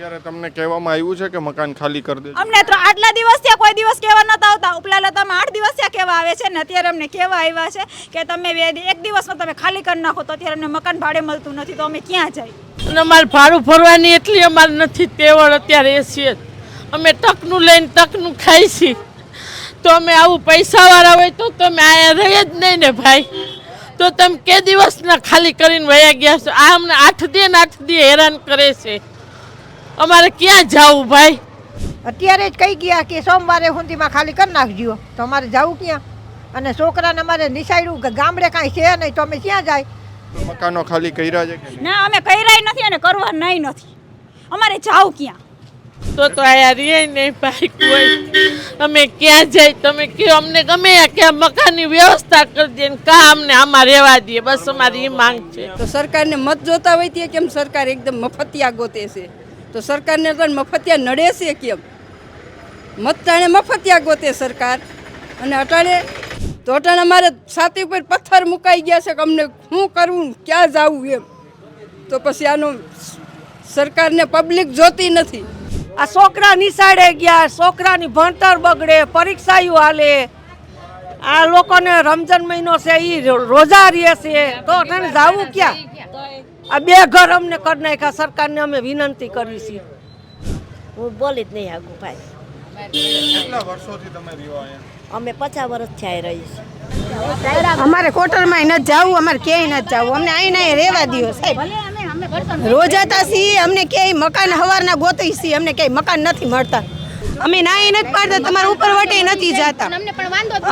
અત્યારે તમને કહેવામાં આવ્યું છે કે મકાન ખાલી કરી દેજો. અમને તો આટલા દિવસ ત્યાં કોઈ દિવસ કહેવા નતા આવતા. ઉપલા લતામાં આઠ દિવસ ત્યાં કહેવા આવે છે ને અત્યારે અમને કહેવા આવ્યા છે કે તમે બે એક દિવસમાં તમે ખાલી કરી નાખો તો અત્યારે અમને મકાન ભાડે મળતું નથી તો અમે ક્યાં જાય અને અમારે ભાડું ભરવાની એટલી અમારે નથી તેવળ અત્યારે એ છે જ. અમે તકનું લઈને તકનું ખાઈ છીએ. તો અમે આવું પૈસાવાળા હોય તો તમે અહીંયા રહે જ નહીં ને ભાઈ. તો તમે કે દિવસના ખાલી કરીને વયા ગયા છો? આ અમને આઠ દે ને આઠ દે હેરાન કરે છે. અમારે ક્યાં જવું ભાઈ? અત્યારે જ કહી ગયા કે સોમવારે સુધીમાં ખાલી કરી નાખજો. તો અમારે જવું ક્યાં? અને છોકરાને અમારે નિશાળ્યું કે ગામડે કાંઈ છે નહીં તો અમે ક્યાં જાય? મકાનો ખાલી કર્યા છે ના અમે કર્યા નથી અને કરવા નહીં નથી. અમારે જાવ ક્યાં? તો તો આયા રે નહીં ભાઈ કોઈ. અમે ક્યાં જાય? તમે કયો અમને ગમે ક્યાં કે મકાનની વ્યવસ્થા કરી દે ને કા અમને આમાં રહેવા દે? બસ અમારી એ માંગ છે. તો સરકારને મત જોતા હોય તે કેમ સરકાર એકદમ મફતિયા ગોતે છે? તો સરકારને પણ મફતિયા નડે છે કેમ? મત ટાણે મફતિયા ગોતે સરકાર. અને અટાણે તો અટાણે અમારે છાતી ઉપર પથ્થર મુકાઈ ગયા છે કે અમને શું કરવું ક્યાં જવું એમ. તો પછી આનો સરકારને પબ્લિક જોતી નથી. આ છોકરા નિશાળે ગયા, છોકરાની ભણતર બગડે પરીક્ષાઓ હાલે. આ લોકોને રમજાન મહિનો છે એ રોજા રહે છે. તો અટાણે જવું ક્યાં? આ બે ઘર અમને કરી નાખ્યા સરકારને અમે વિનંતી કરી છીએ. હું બોલી જ નહીં આગું ભાઈ. અમે પચાસ વર્ષ થયા રહી છીએ અમારે કોટરમાં નથી જવું અમારે ક્યાંય નથી જવું. અમને અહીં નહીં રહેવા દો સાહેબ. રોજાતા છીએ અમને ક્યાંય મકાન હવારના ગોતી છીએ અમને ક્યાંય મકાન નથી મળતા. અમે નાઈ નથી પાડતા તમારા ઉપર વટે નથી જાતા.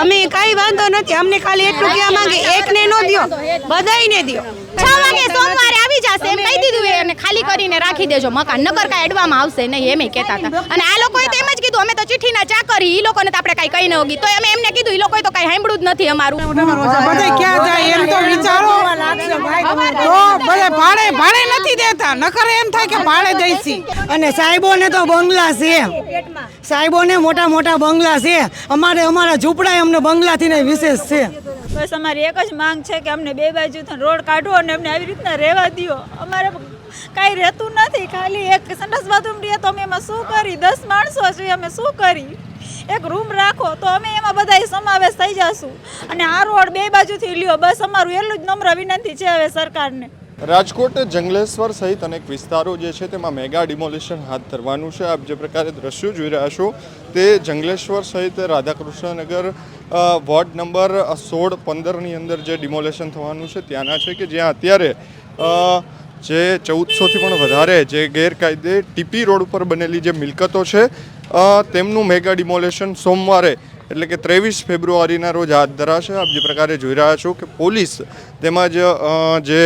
અમે કાંઈ વાંધો નથી અમને ખાલી એટલું કહેવા માંગે એકને નો દ્યો બધાયને દ્યો. છ વાગે સોમવારે આવી જશે એમ કહી દીધું એને ખાલી કરીને રાખી દેજો મકાન. નકર કાંઈ અડવામાં આવશે નહીં એમ કહેતા હતા. અને આ લોકોએ તો એમ જ કીધું અમે તો ચિઠ્ઠીના ચાકરી એ લોકોને તો આપણે કાંઈ કહી ન હોગી. તો અમે એમને કીધું એ લોકોએ તો કાંઈ સાંભળ્યું જ નથી અમારું. બધે ક્યાં જાય એમ તો વિચારો. ભાડે ભાડે નથી દેતા. નકર એમ થાય કે ભાડે દઈશી. અને સાહેબોને તો બંગલા છે. સાહેબોને મોટા મોટા બંગલા છે. અમારે અમારા ઝૂંપડા અમને બંગલાથી થી વિશેષ છે. બસ અમારી એક જ માંગ છે કે અમને બે બાજુ રોડ કાઢો અને અમને આવી રીતના રહેવા દ્યો. અમારે કાંઈ રહેતું નથી, ખાલી એક સંડાસ બાથરૂમ રહીએ તો અમે એમાં શું કરી? દસ માણસો છીએ અમે શું કરી? એક રૂમ રાખો તો અમે એમાં બધા સમાવેશ થઈ જશું. અને આ રોડ બે બાજુથી લ્યો, બસ અમારું એટલું જ નમ્ર વિનંતી છે હવે સરકારને. રાજકોટ જંગલેશ્વર સહિત અનેક વિસ્તારો જે છે તેમાં મેગા ડિમોલિશન હાથ ધરવાનું છે. આપ જે પ્રકારે દ્રશ્યો જોઈ રહ્યા છો તે જંગલેશ્વર સહિત રાધાકૃષ્ણનગર વોર્ડ નંબર સોળ પંદરની અંદર જે ડિમોલેશન થવાનું છે ત્યાંના છે કે જ્યાં અત્યારે જે ચૌદસોથી પણ વધારે જે ગેરકાયદે ટીપી રોડ ઉપર બનેલી જે મિલકતો છે તેમનું મેગા ડિમોલેશન સોમવારે એટલે કે ત્રેવીસ ફેબ્રુઆરીના રોજ હાથ ધરાશે. આપ જે પ્રકારે જોઈ રહ્યા છો કે પોલીસ તેમજ જે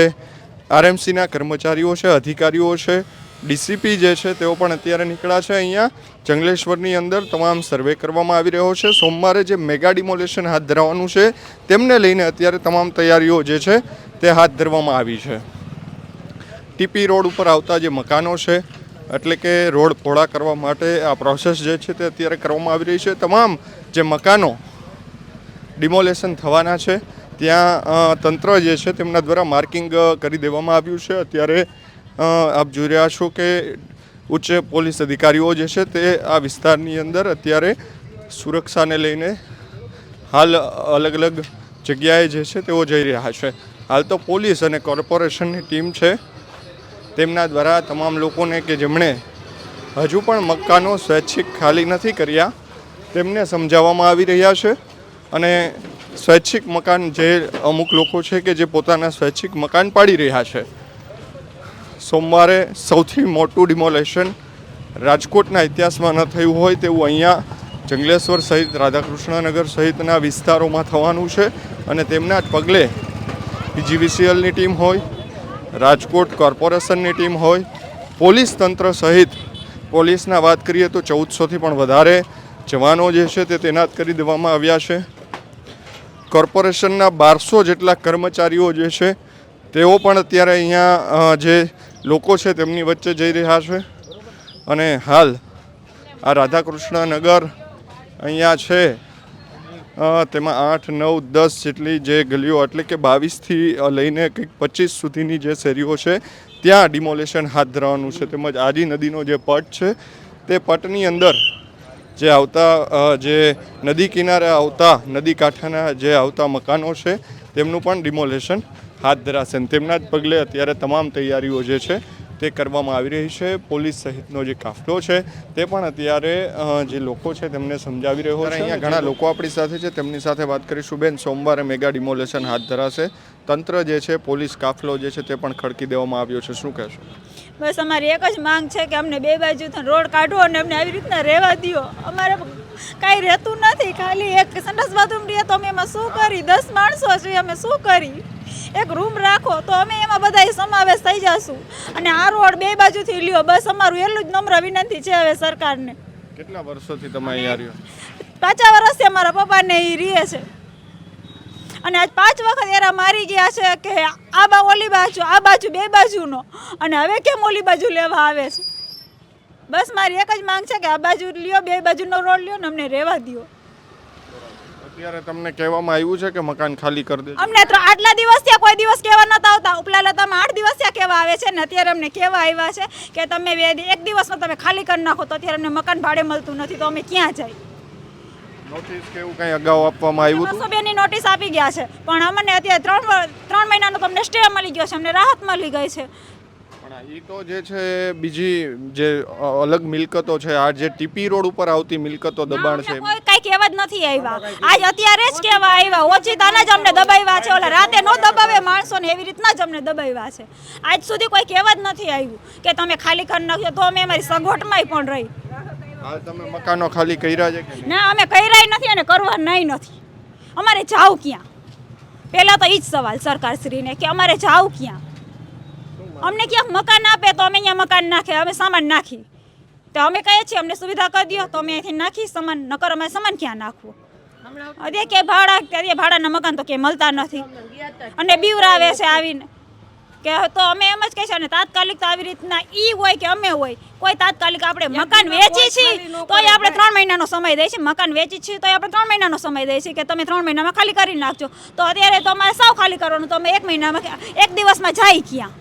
આરએમસીના કર્મચારીઓ છે, અધિકારીઓ છે, ડીસીપી જે છે તેઓ પણ અત્યારે નીકળ્યા છે અહીંયા. જંગલેશ્વરની અંદર તમામ સર્વે કરવામાં આવી રહ્યો છે. સોમવારે જે મેગા ડિમોલેશન હાથ ધરવાનું છે, તેમને લઈને અત્યારે તમામ તૈયારીઓ જે છે તે હાથ ધરવામાં આવી છે. ટીપી રોડ ઉપર આવતા જે મકાનો છે, એટલે કે રોડ પહોળા કરવા માટે આ પ્રોસેસ જે છે તે અત્યારે કરવામાં આવી રહી છે. તમામ જે મકાનો ડિમોલેશન થવાના છે ત્યાં તંત્ર જે છે તેમના દ્વારા માર્કિંગ કરી દેવામાં આવ્યું છે. અત્યારે આપ જોઈ રહ્યા છો કે ઉચ્ચ પોલીસ અધિકારીઓ જે છે તે આ વિસ્તારની અંદર અત્યારે સુરક્ષાને લઈને હાલ અલગ અલગ જગ્યાએ જે છે તેઓ જઈ રહ્યા છે. હાલ તો પોલીસ અને કોર્પોરેશનની ટીમ છે. તેમના દ્વારા તમામ લોકોને કે જેમણે હજુ પણ મકાનો સ્વૈચ્છિક ખાલી નથી કર્યા, તેમને સમજાવવામાં આવી રહ્યા છે. અને સ્વૈચ્છિક મકાન જે અમુક લોકો છે કે જે પોતાના સ્વૈચ્છિક મકાન પાડી રહ્યા છે, સોમવારે સૌથી મોટું ડિમોલેશન રાજકોટના ઇતિહાસમાં ન થયું હોય તેવું અહીંયા જંગલેશ્વર સહિત રાધાકૃષ્ણનગર સહિતના વિસ્તારોમાં થવાનું છે અને તેમના જ પગલે પીજીવીસીએલની ટીમ હોય, રાજકોટ કોર્પોરેશનની ટીમ હોય, પોલીસ તંત્ર સહિત, પોલીસના વાત કરીએ તો ચૌદસોથી પણ વધારે જવાનો જે છે તે તૈનાત કરી દેવામાં આવ્યા છે. કોર્પોરેશનના બારસો જેટલા કર્મચારીઓ જે છે, તેઓ પણ અત્યારે અહીંયા જે લોકો છે તેમની વચ્ચે જઈ રહ્યા છે. અને હાલ આ રાધાકૃષ્ણનગર અહીંયા છે તેમાં આઠ, નવ, દસ જેટલી જે ગલીઓ, એટલે કે બાવીસથી લઈને કંઈક પચીસ સુધીની જે શેરીઓ છે, ત્યાં ડિમોલેશન હાથ ધરવાનું છે. તેમજ આજી નદીનો જે પટ છે, તે પટની અંદર જે આવતા જે નદી કિનારે આવતા નદી કાંઠાના જે આવતા મકાનો છે તેમનું પણ ડિમોલેશન હાથ ધરાશે અને તેમના જ પગલે અત્યારે તમામ તૈયારીઓ જે છે તે કરવામાં આવી રહી છે. પોલીસ સહિતનો જે કાફલો છે તે પણ અત્યારે જે લોકો છે તેમને સમજાવી રહ્યો છે અહીંયા ઘણા લોકો આપણી સાથે છે તેમની સાથે વાત કરીશું. બેન સોમવારે મેગા ડિમોલેશન હાથ ધરાશે. તંત્ર જે છે પોલીસ કાફલો જે છે તે પણ ખડકી દેવામાં આવ્યો છે. શું કહેશો? બસ અમારી એક જ માંગ છે કે અમને બે બાજુથી રોડ કાઢો અને અમને આવી રીતના રહેવા દ્યો. અમારે કાંઈ રહેતું નથી ખાલી એક સંડાસ બાથરૂમ રહીએ તો અમે એમાં શું કરી? દસ માણસો છીએ અમે શું કરી? એક રૂમ રાખો તો અમે એમાં બધા સમાવેશ થઈ જશું. અને આ રોડ બે બાજુથી લ્યો બસ અમારું એટલું જ નમ્ર વિનંતી છે હવે સરકારને. કેટલા વર્ષોથી તમે અહીંયા રહ્યો? પાછા વર્ષથી અમારા પપ્પાને એ રીએ છે. અને આજ પાંચ વખત એરા મારી ગયા છે કે આ બા ઓલી બાજુ આ બાજુ બે બાજુનો. અને હવે કેમ ઓલી બાજુ લેવા આવે છે? બસ મારી એક જ માંગ છે કે આ બાજુ લ્યો બે બાજુનો રોડ લ્યો ને અમને રહેવા દ્યો. અત્યારે તમને કહેવામાં આવ્યું છે કે મકાન ખાલી કરી દેજો. અમને તો આટલા દિવસ થયા કોઈ દિવસ કહેવા નતા આવતા. ઉપલા લતામાં આઠ દિવસ થયા કહેવા આવે છે ને અત્યારે અમને કહેવા આવ્યા છે કે તમે એક દિવસમાં તમે ખાલી કરી નાખો તો અત્યારે અમને મકાન ભાડે મળતું નથી તો અમે ક્યાં જાય? નોટિસ કે એવું કંઈ અગાઉ આપવામાં આવ્યું હતું? બસો બેની નોટિસ આપી ગયા છે. પણ અમને અત્યારે ત્રણ ત્રણ મહિનાનો તમને સ્ટે મળી ગયો છે. અમને રાહત મળી ગઈ છે. પણ એ તો જે છે બીજી જે અલગ મિલકતો છે આ જે ટીપી રોડ ઉપર આવતી મિલકતો દબાણ છે કઈ કહેવા જ નથી આવ્યા. આજ અત્યારે જ કહેવા આવ્યા. ઓછી તાના જ અમને દબાવ્યા છે. ઓલા રાતે નો દબાવે માણસો ને એવી રીતના જ અમને દબાવ્યા છે. આજ સુધી કોઈ કહેવા જ નથી આવ્યું કે તમે ખાલી કરી નાખ્યો તો અમે અમારી સગવટમાં પણ રહી. હાલ તમે મકાનો ખાલી કર્યા છે કે ના અમે કર્યા નથી અને કરવા નહીં નથી. અમારે જાવ ક્યાં? પહેલાં તો એ જ સવાલ સરકારશ્રીને કે અમારે જાવ ક્યાં? અમને ક્યાંક મકાન આપે તો અમે અહીંયા મકાન નાખે અમે સામાન નાખી. તો અમે કહીએ છીએ અમને સુવિધા કરી દો તો અમે અહીંથી નાખી સામાન નકર અમે સામાન ક્યાં નાખવું? અરે કે ભાડા અત્યારે ભાડાના મકાન તો કે મળતા નથી. અને બીવરાવે છે આવીને. કે તો અમે એમ જ કહીશું અને તાત્કાલિક તો આવી રીતના ઈ હોય કે અમે હોય કોઈ તાત્કાલિક આપણે મકાન વેચી છીએ તોય આપણે ત્રણ મહિનાનો સમય દઈએ છીએ મકાન વેચી છીએ તો આપણે ત્રણ મહિનાનો સમય દઈએ છીએ કે તમે ત્રણ મહિનામાં ખાલી કરી નાખજો. તો અત્યારે તો અમારે સાવ ખાલી કરવાનું તો અમે એક મહિનામાં એક દિવસમાં જાય ક્યાં?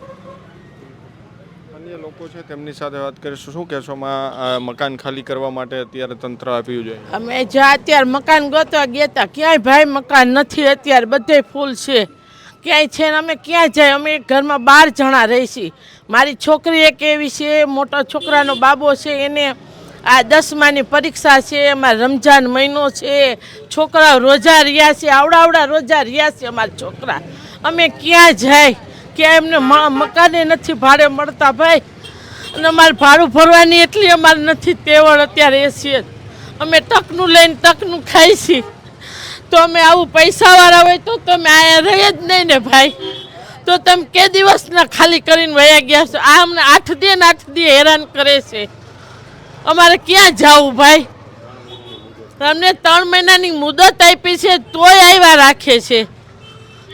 અન્ય લોકો છે તેમની સાથે વાત કરીશું. શું કહેશો માં મકાન ખાલી કરવા માટે અત્યારે તંત્ર આપ્યું છે? અમે જ્યાં અત્યારે મકાન ગોતવા ગયા હતા ક્યાંય ભાઈ મકાન નથી. અત્યારે બધે ફૂલ છે. ક્યાંય છે ને અમે ક્યાં જાય? અમે ઘરમાં બાર જણા રહીશી. મારી છોકરી એક એવી છે, મોટા છોકરાનો બાબો છે, એને આ દસમાની પરીક્ષા છે, એમાં રમજાન મહિનો છે, છોકરાઓ રોજા રહ્યા છે આવડાવડા રોજા રહ્યા છે અમારા છોકરા. અમે ક્યાં જાય? ક્યાં એમને મકાને નથી ભાડે મળતા ભાઈ. અને અમારે ભાડું ભરવાની એટલી અમારે નથી તેવળ અત્યારે એ છીએ અમે તકનું લઈને તકનું ખાઈ છીએ તો અમે આવું પૈસાવાળા હોય તો તમે અહીંયા રહી જ નહીં ને ભાઈ. તો તમે કે દિવસના ખાલી કરીને વયા ગયા છો? આ અમને આઠ દે ને આઠ દે હેરાન કરે છે. અમારે ક્યાં જવું ભાઈ? તમને ત્રણ મહિનાની મુદત આપી છે, તોય આવ્યા રાખે છે.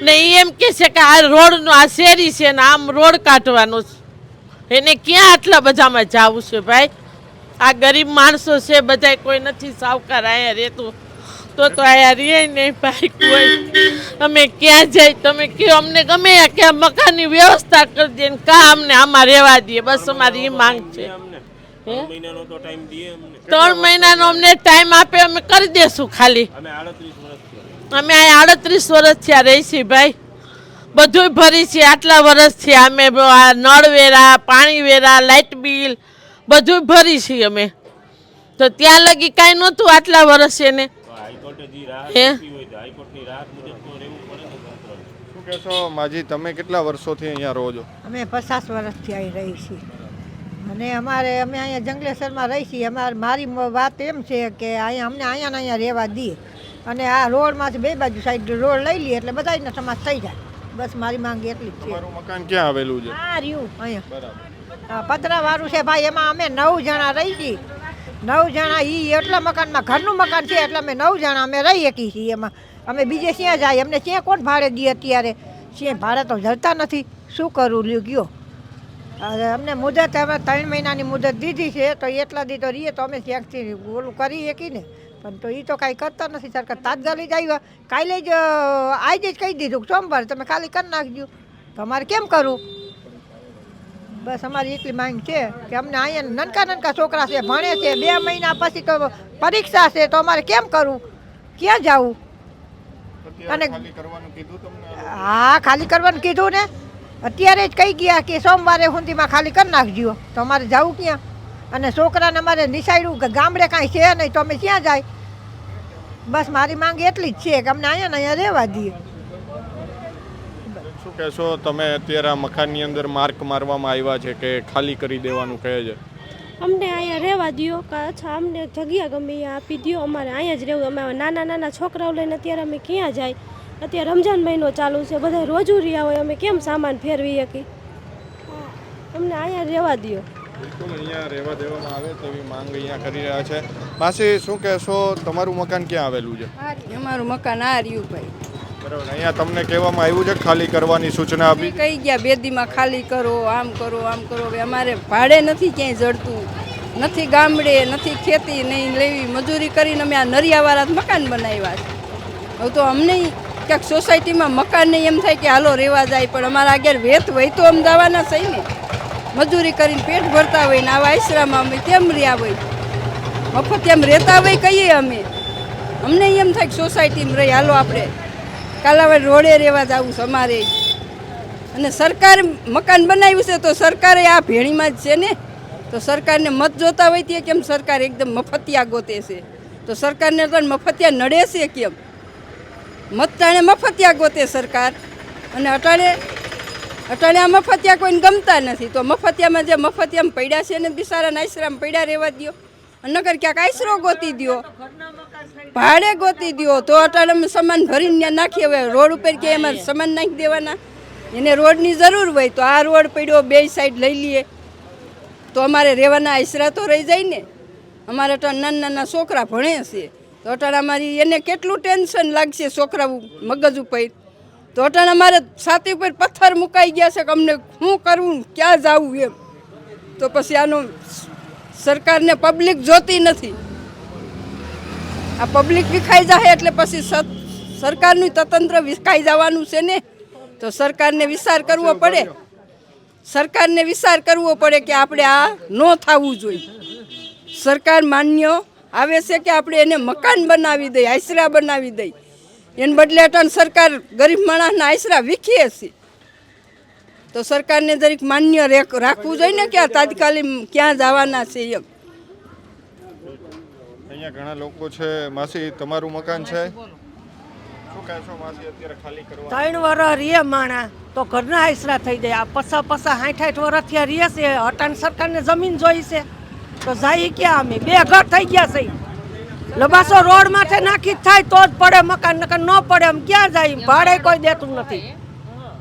ને એ એમ કહે છે કે આ રોડનો, આ શેરી છે ને આમ રોડ કાઢવાનો છે. એને ક્યાં આટલા બધામાં જવું છે ભાઈ? આ ગરીબ માણસો છે બધા કોઈ નથી, સાવકાર અહીંયા રહેતું. તો તો અહીંયા રહે નહીં ભાઈ કોઈ. અમે ક્યાં જાય તમે કયો અમને ગમે ક્યાં મકાનની વ્યવસ્થા કરી દે ને કા અમને આમાં રહેવા દે બસ અમારી એ માંગ છે? ત્રણ મહિનાનો અમને. ટાઈમ આપે અમે કરી દેશું ખાલી. અમે અહીંયા આડત્રીસ વર્ષ થયા રહી છીએ ભાઈ. બધુંય ભરી છે આટલા વર્ષ થયા. અમે આ નળ વેરા પાણી વેરા લાઇટ બિલ બધુંય ભરી છીએ અમે. તો ત્યાં લગી કાંઈ નહોતું આટલા વર્ષ એને. શું કહેશો માજી તમે કેટલા વર્ષોથી અહીંયા રહો છો? અમે પચાસ વર્ષથી અહીં રહી છીએ. અને અમારે અમે અહીંયા જંગલેશ્વરમાં રહી છીએ. અમારે મારી વાત એમ છે કે અહીંયા અમને અહીંયા ને અહીંયા રહેવા દઈએ અને આ રોડમાંથી બે બાજુ સાઈડ રોડ લઈ લઈએ એટલે બધાને સમાજ થઈ જાય. બસ મારી માંગ એટલી જ છે. તમારું મકાન ક્યાં આવેલું છે? આ રહ્યું અહીંયા. પતરા વાળું પતરાવાળું છે ભાઈ એમાં અમે નવ જણા રહી છીએ. નવ જણા એ એટલા મકાનમાં, ઘરનું મકાન છે એટલે અમે નવ જણા, અમે રહી શકીએ છીએ એમાં. અમે બીજે ક્યાં જાય? અમને ક્યાં કોણ ભાડે દઈએ અત્યારે? ક્યાં ભાડે તો જતા નથી. શું કરું લ્યો, ગયો. અમને મુદત હવે ત્રણ મહિનાની મુદત દીધી છે, તો એટલા દી તો રહીએ તો અમે ક્યાંકથી ઓલું કરી શકીએ ને. પણ તો એ તો કાંઈ કરતા નથી. સરકાર તાત્કાલિક આવ્યા કાલે જ આજે જ કહી દીધું સોમવાર તમે ખાલી કરી નાખજો. તો અમારે કેમ કરવું બસ અમારી એટલી માંગ છે કે અમને અહીંયા નાનકા નાનકા છોકરા છે ભણે છે બે મહિના પછી તો પરીક્ષા છે તો અમારે કેમ કરવું ક્યાં જવું? અને- હા ખાલી કરવાનું કીધું ને. અત્યારે જ કહી ગયા કે સોમવારે સુધીમાં ખાલી કરી નાખજો. તો અમારે જવું ક્યાં? અને છોકરાને અમારે નિશાળ્યું કે ગામડે કાંઈ છે નહીં તો અમે ક્યાં જાય? બસ મારી માંગ એટલી જ છે કે અમને અહીંયા ને અહીંયા રહેવા દઈએ. શું કહેશો? તમે અત્યારે આ મકાનની અંદર માર્ક મારવામાં આવ્યા છે કે ખાલી કરી દેવાનું કહે છે? અમને અહીંયા રહેવા દ્યો કે અચ્છા અમને જગ્યા ગમે એ આપી દ્યો. અમારે અહીંયા જ રહેવું અમે નાના નાના છોકરાઓ લઈને અત્યારે અમે ક્યાં જાય? અત્યારે રમજાન મહિનો ચાલુ છે બધા રોજુરિયા હોય અમે કેમ સામાન ફેરવી શકીએ અમને અહીંયા રહેવા દ્યો. બિલકુલ અહીંયા રહેવા દેવામાં આવે તેવી માંગ અહીંયા કરી રહ્યા છે. માસી શું કહેશો? તમારું મકાન ક્યાં આવેલું છે? અમારું મકાન આ રહ્યું ભાઈ. બરાબર. અહીંયા તમને કહેવામાં આવ્યું છે ખાલી કરવાની સૂચના આપી. કહી ગયા બેદીમાં ખાલી કરો, આમ કરો આમ કરો. અમારે ભાડે નથી ક્યાંય જડતું. નથી ગામડે, નથી ખેતી, નહીં લેવી. મજૂરી કરીને અમે આ નરિયાવાળા મકાન બનાવ્યા છે. હવે તો અમને ક્યાંક સોસાયટીમાં મકાન નહીં એમ થાય કે હાલો રહેવા જાય, પણ અમારા આગળ વેત હોય તો અમ દાવાના સહી ને. મજૂરી કરીને પેટ ભરતા હોય ને આવા આશરામાં અમે કેમ રહ્યા હોય? મફત એમ રહેતા હોય કહીએ અમે. અમને એમ થાય કે સોસાયટીમાં રહી, હાલો આપણે કાલાવાડ રોડે રહેવા જવું છે અમારે. અને સરકાર મકાન બનાવ્યું છે તો સરકારે આ ભેણીમાં જ છે ને. તો સરકારને મત જોતા હોય તે કેમ સરકાર એકદમ મફતિયા ગોતે છે? તો સરકારને તો મફતિયા નડે છે કેમ? મત તાણે મફતિયા ગોતે સરકાર. અને અટાણે અટાણે મફતિયા કોઈને ગમતા નથી. તો મફતિયામાં જે મફતિયામાં પડ્યા છે ને બિસારાના આશ્રમ પડ્યા રહેવા દ્યો. નકર ક્યાંક આશરો ગોતી દ્યો. ભાડે ગોતી દ્યો. તો અટાણે અમે સામાન ભરીને નાખીએ. હવે રોડ ઉપર કે એમાં સામાન નાખી દેવાના. એને રોડની જરૂર હોય તો આ રોડ પડ્યો બે સાઈડ લઈ લઈએ. તો અમારે રહેવાના આશરા તો રહી જાય ને. અમારે અટાણે નાના નાના છોકરા ભણે છે. તો અટાણે અમારી એને કેટલું ટેન્શન લાગશે છોકરા મગજ ઉપર. તો અટાણે અમારે છાતી ઉપર પથ્થર મુકાઈ ગયા છે કે અમને શું કરવું ક્યાં જવું એમ. તો પછી આનો સરકારને પબ્લિક જોતી નથી. આ પબ્લિક વિખાઈ જાય એટલે પછી સરકારનું તંત્ર વિખાઈ જવાનું છે ને તો સરકારને વિચાર કરવો પડે. સરકારને વિચાર કરવો પડે કે આપણે આ ન થવું જોઈએ. સરકાર માન્ય આવે છે કે આપણે એને મકાન બનાવી દઈએ આશરા બનાવી દઈએ. એને બદલે સરકાર ગરીબ માણસના આશરા વીખીએ છે. તો સરકારને જરીક માન્ય રાખવું જોઈએ ને ક્યાં? તાત્કાલિક ક્યાં જવાના છે એમ અહીંયા ઘણા લોકો છે. માસી તમારું મકાન છે? શું કહેશો માસી? અત્યારે ખાલી કરવા ત્રણ વર્ષ રીએ માણા તો ઘરના આશરા થઈ જાય. આ પસા પસા સાઠ સાઠ વર્ષ થયા રીએ છે હટાણ સરકારને જમીન જોઈ છે. તો જાય ક્યાં અમે? બે ઘર થઈ ગયા છે. લબાસો રોડ માથે નાખી જ થાય તો જ પડે મકાન નકર ન પડે એમ ક્યાં જાય? ભાડે કોઈ દેતું નથી.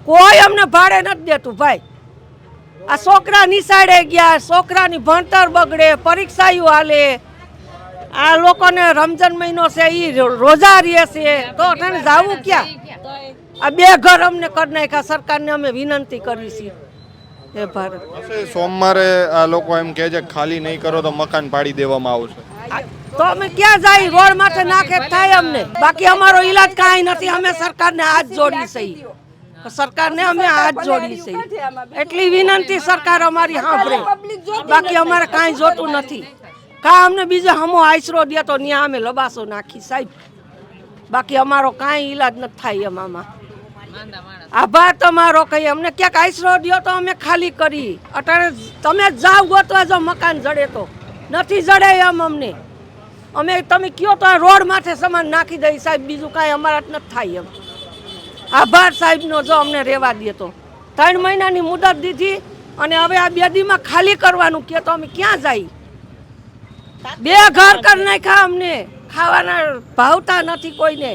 કોઈ અમને ભાડે નથી દેતું ભાઈ. આ છોકરા નિશાળે ગયા છોકરાની ભણતર બગડે પરીક્ષાઓ હાલે. આ લોકોને રમજાન મહિનો છે એ રોજા રહે છે. તો અટાણે જાવું ક્યાં? આ બે ઘર અમને કરી નાખ્યા સરકારને અમે વિનંતી કરી છીએ. ભારત. સોમવારે આ લોકો એમ કહે છે ખાલી નહીં કરો તો મકાન પાડી દેવામાં આવશે તો અમે ક્યાં જાય? રોડ માથે નાખે થાય અમને. બાકી અમારો ઈલાજ કાંઈ નથી. અમે સરકારને હાથ જોડી છે સરકારને અમે હાથ જોડી છે. એટલી વિનંતી સરકાર અમારી સાંભળે. બાકી અમારે કાંઈ જોતું નથી. કા અમને બીજો હમો આશરો દે તો ત્યાં અમે લબાસો નાખી સાહેબ. બાકી અમારો કાંઈ ઈલાજ નથી થાય એમાં આભાર તમારો કહીએ. અમને ક્યાંક આશરો દો તો અમે ખાલી કરી. અટાણે તમે જાવ ગોતવા જો મકાન જડે તો. નથી જડે એમ અમને. અમે તમે કયો તો આ રોડ માથે સામાન નાખી દઈ સાહેબ. બીજું કાંઈ અમારા જ નથી થાય એમ. આભાર સાહેબનો જો અમને રહેવા દે તો. ત્રણ મહિનાની મુદત દીધી અને હવે આ બે દીમાં ખાલી કરવાનું કે તો અમે ક્યાં જઈ બે ઘર કર નાખ્યા અમને. ખાવાના ભાવતા નથી કોઈને.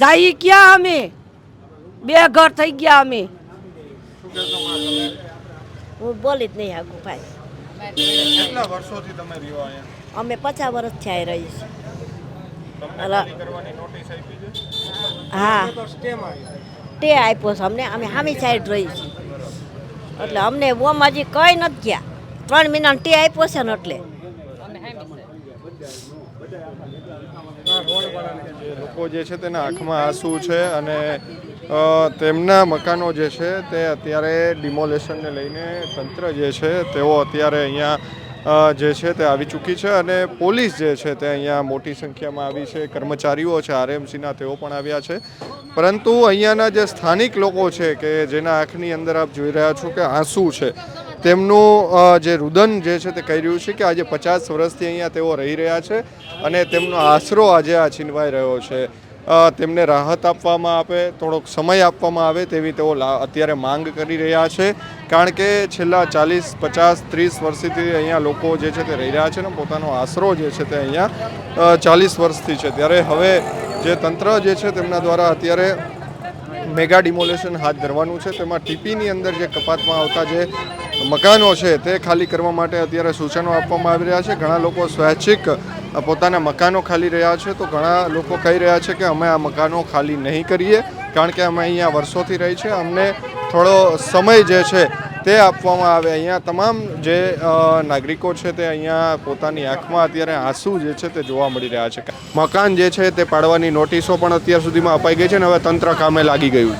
જઈ ક્યાં અમે? બે ઘર થઈ ગયા અમે. હું બોલી જ નહીં આગું ભાઈ. કેટલા વર્ષોથી તમે રહ્યો અહીંયા? અમે પચાસ વર્ષ થયા રહી છે હા. તે આપ્યો છે અમને. અમે સામી સાઈડ રહી છીએ. એટલે અમને ઓમ હજી કઈ નથી ગયા. ત્રણ મહિનાનો તે આપ્યો છે ને એટલે. લોકો જે છે તેના આંખમાં આંસુ છે અને તેમના મકાનો જે છે તે અત્યારે ડિમોલેશનને લઈને તંત્ર જે છે તેઓ અત્યારે અહીંયા જે છે તે આવી ચૂકી છે અને પોલીસ જે છે તે અહીંયા મોટી સંખ્યામાં આવી છે. કર્મચારીઓ છે, આરએમસીના તેઓ પણ આવ્યા છે. પરંતુ અહીંયાના જે સ્થાનિક લોકો છે કે જેના આંખની અંદર આપ જોઈ રહ્યા છો કે આંસુ છે, તેમનું જે રુદન જે છે તે કહી રહ્યું છે કે આજે પચાસ વર્ષથી અહીંયા તેઓ રહી રહ્યા છે અને તેમનો આશરો આજે આ છીનવાઈ રહ્યો છે. તેમને રાહત આપવામાં આવે, થોડોક સમય આપવામાં આવે તેવી તેઓ અત્યારે માંગ કરી રહ્યા છે. કારણ કે છેલ્લા ચાલીસ, પચાસ, ત્રીસ વર્ષથી અહીંયા લોકો જે છે તે રહી રહ્યા છે ને, પોતાનો આશરો જે છે તે અહીંયા ચાલીસ વર્ષથી છે. ત્યારે હવે જે તંત્ર જે છે તેમના દ્વારા અત્યારે મેગા ડિમોલેશન હાથ ધરવાનું છે. તેમાં ટીપીની અંદર જે કપાતમાં આવતા જે મકાનો છે તે ખાલી કરવા માટે અત્યારે સૂચનો આપવામાં આવી રહ્યા છે. ઘણા લોકો સ્વૈચ્છિક પોતાના મકાનો ખાલી રહ્યા છે. તો ઘણા લોકો કહી રહ્યા છે કે અમે આ મકાનો ખાલી નહીં કરીએ, કારણ કે અમે અહીંયા વર્ષોથી રહી છે. અમને થોડો સમય જે છે તે આપવામાં આવે. અહીંયા તમામ જે નાગરિકો છે તે અહીંયા પોતાની આંખમાં અત્યારે આંસુ જે છે તે જોવા મળી રહ્યા છે. મકાન જે છે તે પાડવાની નોટિસો પણ અત્યાર સુધીમાં અપાઈ ગઈ છે ને હવે તંત્ર કામે લાગી ગયું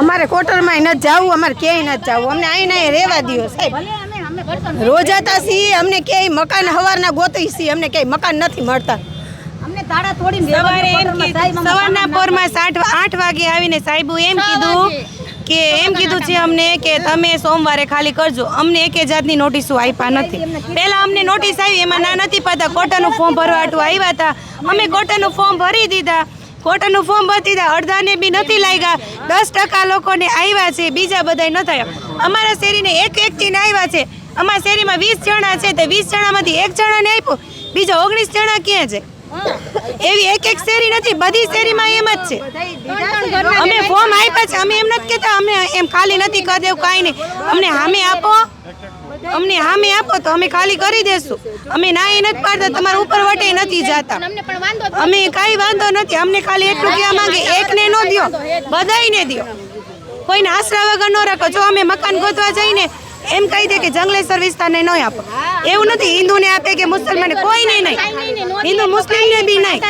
અમારે કોટરમાં નથી જવું અમારે ક્યાંય નથી જવું. અમને અહીં નહીં રહેવા દો સાહેબ. રોજાતા છીએ અમને ક્યાંય મકાન હવારના ગોતી છીએ અમને ક્યાંય મકાન નથી મળતા. સવારે એમ કીધું સવારના પોરમાં સાઠ આઠ વાગે આવીને સાહેબુ એમ કીધું કે એમ કીધું છે અમને કે તમે સોમવારે ખાલી કરજો. અમને એકે જાતની નોટિસો આપ્યા નથી. પહેલાં અમને નોટિસ આવી એમાં ના નથી પાતા. કોટાનું ફોર્મ ભરવા હાટું આવ્યા હતા. અમે કોટાનું ફોર્મ ભરી દીધા. કોટાનું ફોર્મ ભરી હતા અડધાને બી નથી લાગ્યા. દસ ટકા લોકોને આવ્યા છે. બીજા બધાય ન થયા. અમારા શેરીને એક વ્યક્તિને આવ્યા છે. અમારા શેરીમાં વીસ જણા છે તે વીસ જણામાંથી એક જણાને આપ્યો બીજા ઓગણીસ જણા ક્યાં છે? એવી એક એક શેરી નથી. બધી શેરીમાં એમ જ છે. અમે ફોર્મ આપ્યા છે. અમે એમ નથી કહેતા. અમે એમ ખાલી નથી કરી દેવું કાંઈ નહીં. અમને હામે આપો. અમને હામે આપો તો અમે ખાલી કરી દેશું. અમે ના એ નથી પાડતા, તમારા ઉપર વટે નથી જાતા. અમે કાંઈ વાંધો નથી, અમને ખાલી એટલું કહેવા માંગે, એકને નો દ્યો, બધાયને દ્યો. કોઈને આશરા વગર ન રાખો. જો અમે મકાન ગોતવા જઈને એમ કહી દે કે જંગલેશ્વર વિસ્તારને ન આપો. એવું નથી, હિન્દુને આપે કે મુસલમાન કોઈને નહીં. હિન્દુ મુસ્લિમને બી નહીં.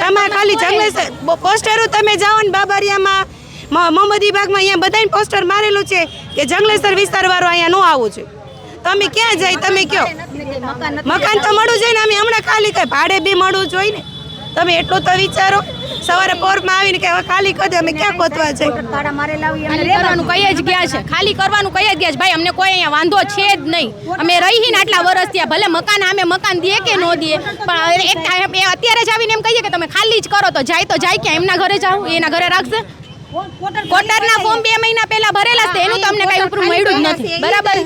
તમારે ખાલી જંગલેશ્વર પોસ્ટરો તમે જાઓ ને બાબરિયામાં મોહમ્મદી બાગમાં અહીંયા બધાને પોસ્ટર મારેલું છે કે જંગલેશ્વર વિસ્તારવાળો અહીંયા ન આવવું છે તમે ક્યાં જાય તમે કયો? મકાન તો મળવું જોઈએ ને અમે હમણાં ખાલી કઈ ભાડે બી મળવું જોઈએ ને. તમે એટલું તો વિચારો. સવારે પોરમાં આવીને કે હવે ખાલી કરી અમે ક્યાં ગોતવા જઈએ? ખાલી કરવાનું કઈ જ ગયા છે. ખાલી કરવાનું કઈ જ ગયા છે. ભાઈ અમને કોઈ અહીંયા વાંધો છે જ નહીં. અમે રહી ને આટલા વર્ષ થયા. ભલે મકાન અમે મકાન દે કે ન દે પણ એક અત્યારે જ આવીને એમ કહીએ કે તમે ખાલી જ કરો. તો જાય તો જાય ક્યાં? એમના ઘરે જાઓ એના ઘરે રાખશે. કોટરના ફોર્મ બે મહિના પહેલા ભરેલા છે એનું તમને કઈ ઉપર મળ્યું જ નથી. બરાબર?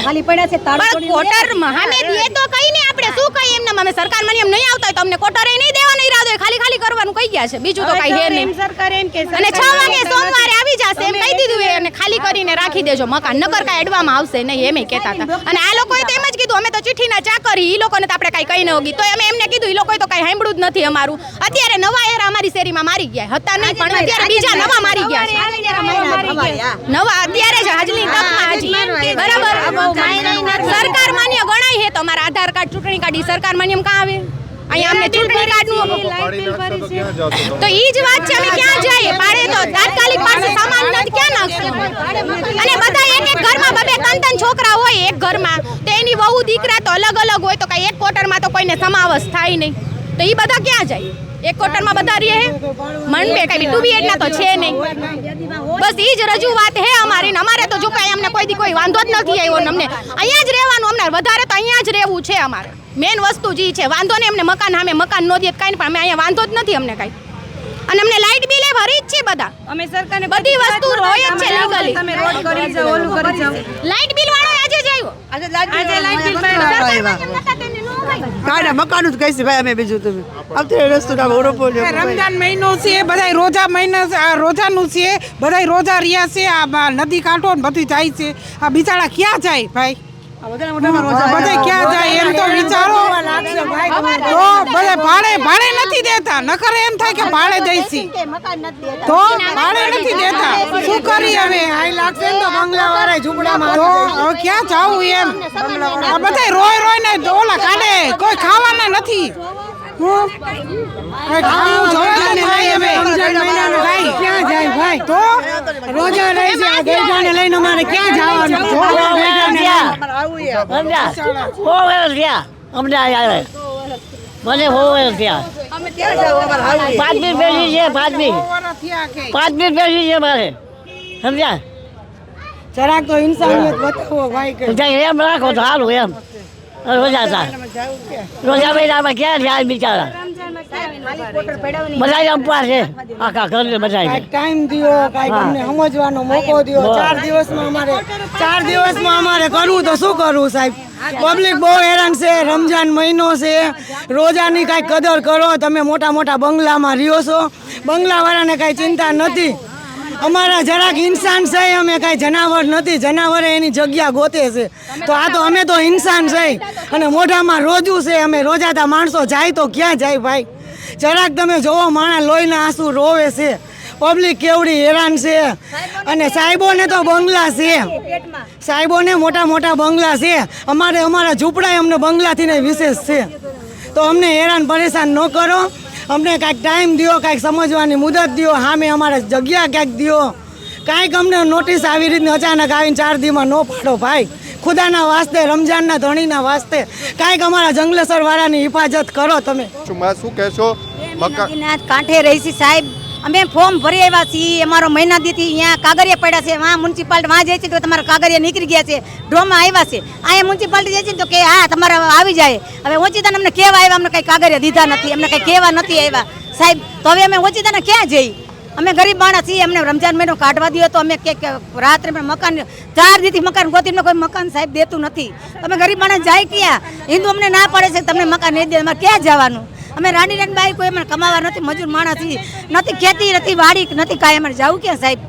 ખાલી પડ્યા છે પણ કોટર મહામે દે તો કઈ નહીં આપણે શું કઈ એમને? અમે સરકાર મને એમ નહીં આવતા તમને કોટરે નહીં દેવાનો ઈરાદો ખાલી ખાલી કરવાનું કહી ગયા છે. બીજું તો કઈ હે નહીં. સરકાર એમ કે અને 6 વાગે સોમવારે આવી જશે એમ કહી દીધું એ અને ખાલી કરીને રાખી દેજો મકાન. નકર કાંઈ એડવામાં આવશે નહીં એમ કહેતા હતા. અને આ લોકોએ તો એમ જ કીધું અમે તો ચિઠ્ઠીના ચાકરી એ લોકોને તો આપણે કાંઈ કહી ન હોગી. તો અમે એમને કીધું એ લોકોએ તો કાંઈ સાંભળ્યું જ નથી અમારું. અત્યારે નવા એરા અમારી શેરીમાં મારી ગયા હતા નહીં પણ અત્યારે બીજા નવા મારી ગયા છે. નવા અત્યારે જ હાજલી તકમાં હાજી. બરાબર? સરકાર માન્ય ગણાય હે તમારા આધાર કાર્ડ ચૂંટણી કાર્ડ સરકાર માન્ય કાં આવે? અહીંયા અમને ચૂંટણી કાર્ડનું તો ઈ જ વાત છે અમે ક્યાં જઈએ? પાડે તો તાત્કાલિક પાસે સામાન નથી ક્યાં નાખશું? અને બધા એક એક ઘરમાં બબે ત્રણ ત્રણ છોકરા હોય એક ઘરમાં તો એની વહુ દીકરા તો અલગ અલગ હોય તો કઈ એક કોટરમાં તો કોઈને સમાવેશ થાય નહીં. તો ઈ બધા ક્યાં જાય? એક કોટરમાં બધા રહે? મનબે કઈ ટુ બી એટલા તો છે નહીં. બસ ઈ જ રજૂઆત હે અમારી અમારે તો જો કઈ અમને કોઈ દી કોઈ વાંધો જ નથી આવ્યો અમને. અહીંયા જ રહેવાનું અમને. વધારે તો અહીંયા જ રહેવું છે અમારે. મેન વસ્તુ જ છે. વાંધો નહીં અમને મકાન સામે મકાન ન દે કાંઈ પણ અમે અહીંયા વાંધો જ નથી અમને કાંઈ. અને અમને લાઇટ બિલે ભરી જ છે બધા. અમે સરકારને બધી વસ્તુ હોય જ છે લીગલી તમે રોડ કરી જાઓ ઓલું કરી જાઓ. લાઇટ બિલ વાળો આજે જ આવ્યો. આજે લાઈટ બિલ. કાઢા મકાનું જ કહીશ ભાઈ અમે બીજું તમે આવતી રસ્તો ના ઓરોપો રમજાન મહિનો છે બધાય રોજા મહિના આ રોજાનું છે બધાય રોજા રહ્યા છે આ નદી કાંઠો ને બધું જાય છે. આ બિચારા ક્યાં જાય ભાઈ? બધા ક્યાં જાય એમ તો વિચારો. તો બધા ભાડે ભાડે નથી દેતા. નકર એમ થાય કે ભાડે દઈશી તો ભાડે નથી દેતા. શું કરી હવે તો હવે ક્યાં જાવું એમ? આ બધા રોય રોય ને ઓલા કાઢે. કોઈ ખાવાના નથી. રોજા રહી છે આ ગઈઢાને લઈને અમારે. અમને આવે મને હોવે ત્યાં પાંચમી પેઢી છે પાંચમી પાંચમી પેઢી છે મારે સમજ્યા જરાક તો ઇન્સાનિયત બતાવો ભાઈ એમ રાખો તો સારું એમ રોજા હતા રોજા મહિનામાં ક્યાં જાય બિચારા? બધા ઉપવાસ છે. આખા ઘરને બધા ટાઈમ દ્યો સમજવાનો મોકો દ્યો. ચાર દિવસમાં અમારે ચાર દિવસમાં અમારે કરવું તો શું કરવું સાહેબ? પબ્લિક બહુ હેરાન છે રમજાન મહિનો છે. રોજાની કાંઈ કદર કરો તમે મોટા મોટા બંગલામાં રહ્યો છો. બંગલાવાળાને કાંઈ ચિંતા નથી. અમારા જરાક ઇન્સાન છે અમે કાંઈ જનાવર નથી જનાવરે એની જગ્યા ગોતે છે. તો આ તો અમે તો ઇન્સાન છે. અને મોઢામાં રોજું છે અમે રોજાતા માણસો જાય તો ક્યાં જાય ભાઈ? જરાક તમે જોવો માણા લોહીના આંસુ રોવે છે. પબ્લિક કેવડી હેરાન છે. અને સાહેબોને તો બંગલા છે. સાહેબોને મોટા મોટા બંગલા છે. અમારે અમારા ઝૂંપડા અમને બંગલાથી વિશેષ છે. તો અમને હેરાન પરેશાન ન કરો. અમને કાંઈક ટાઈમ દ્યો કાંઈક સમજવાની મુદત દ્યો સામે અમારે જગ્યા ક્યાંક દો કાંઈક અમને નોટિસ આવી રીતની અચાનક આવીને ચાર દીમાં નો પાડો ભાઈ. ખુદાના વાસ્તે રમજાનના ધણીના વાસ્તે. કાંઈક અમારા જંગલેશ્વર વાળાની હિફાજત કરો તમે. શું કહેશો? કાંઠે રહી છે સાહેબ. અમે ફોર્મ ભરી આવ્યા છીએ. અમારો મહિના દીથી અહીંયા કાગરિયા પડ્યા છે. વાં મ્યુનિસિપાલિટી વાં જાય છે તો તમારા કાગરિયા નીકળી ગયા છે. ડ્રોમાં આવ્યા છે. અહીંયા મ્યુનિસિપાલિટી જાય છે તો કે હા, તમારા આવી જાય. હવે ઓચિતાને અમને કેવા આવ્યા, અમને કંઈ કાગરિયા દીધા નથી, અમને કંઈ કેવા નથી આવ્યા. સાહેબ, તો હવે અમે ઓચિતાને ક્યાં જઈ? અમે ગરીબ માણસ છીએ, અમને રમજાન મહિનો કાઢવા દીધો તો અમે કે રાત્રે મકાન, ચાર દીથી મકાન, ગોતીને કોઈ મકાન સાહેબ દેતું નથી. તમે ગરીબ માણસ જાય ક્યાં? હિન્દુ અમને ના પાડે છે તમને મકાન નહીં દે, અમારે ક્યાં જવાનું? અમે રાની રાણી બાઈ કોઈ અમને કમાવા નથી, મજૂર માણસ નથી ખેતી, નથી વાડી, નથી કાંઈ. અમારે જવું ક્યાં સાહેબ?